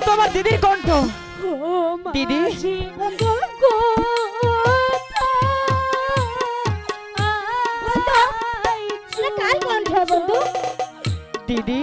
হয়তো আমার দিদির কণ্ঠ? দিদি? দিদি?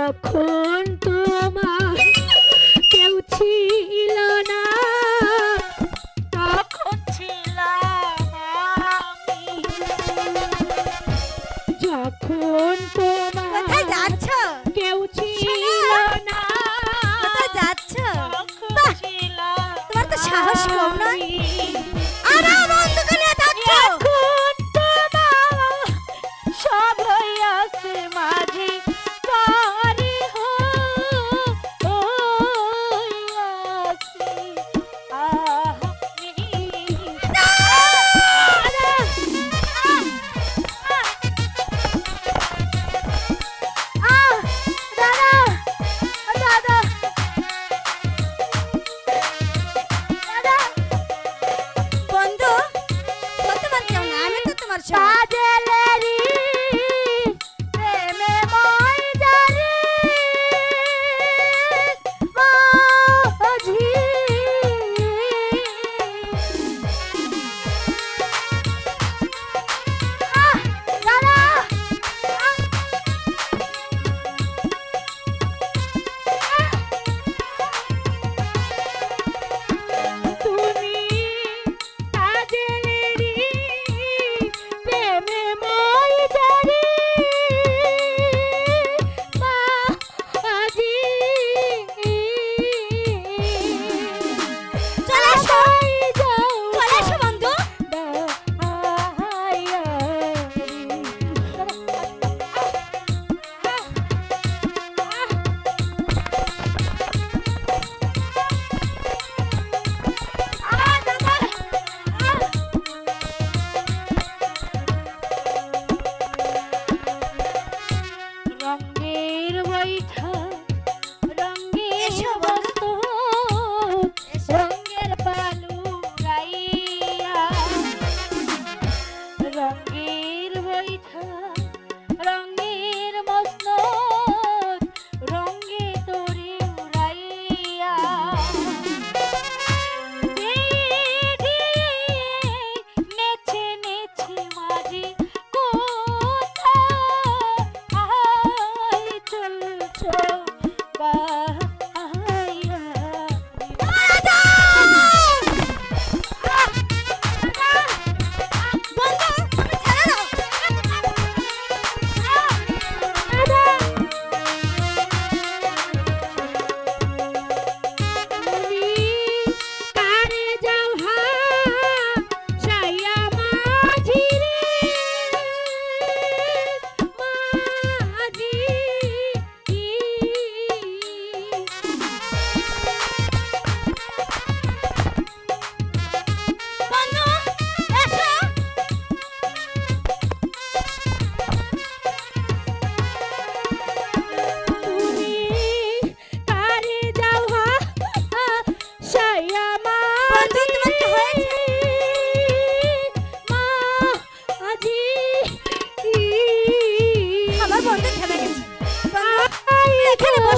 যখন তোমার কেউ ছিল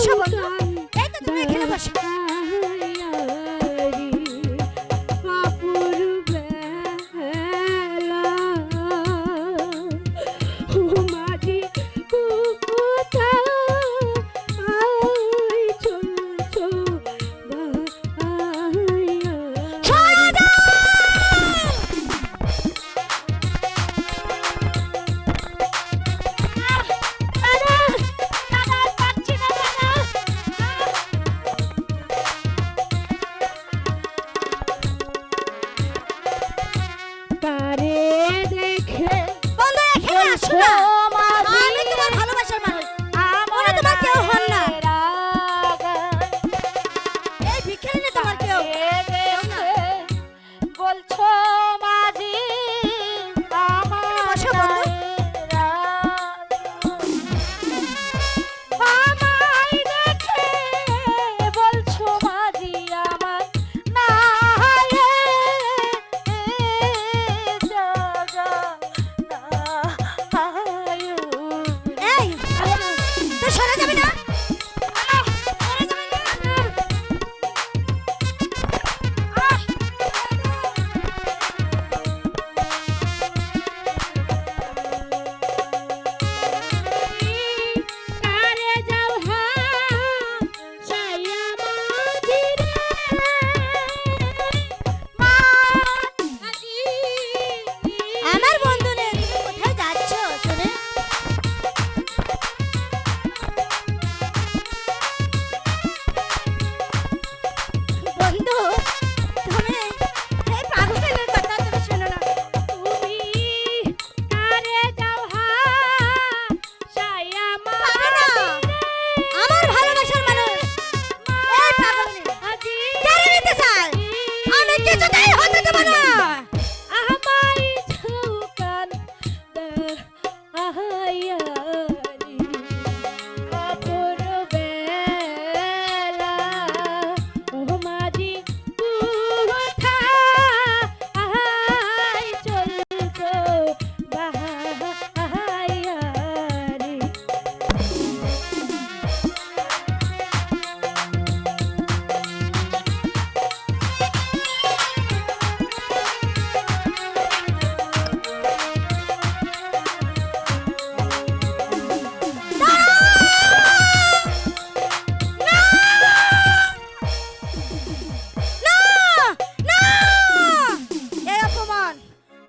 Sama. তারে দেখে বন্ধু এখানে আসো না।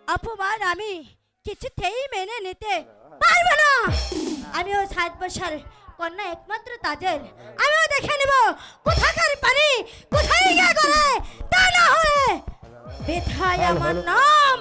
অপমান আমি কিছুতেই মেনে নিতে পারব না। আমি সাত বছর কন্যা একমাত্র তাদের আমিও দেখে নেব কোথাকার পানি, কোথায় গিয়ে গলে, তা না হলে বেথায় আমার নাম।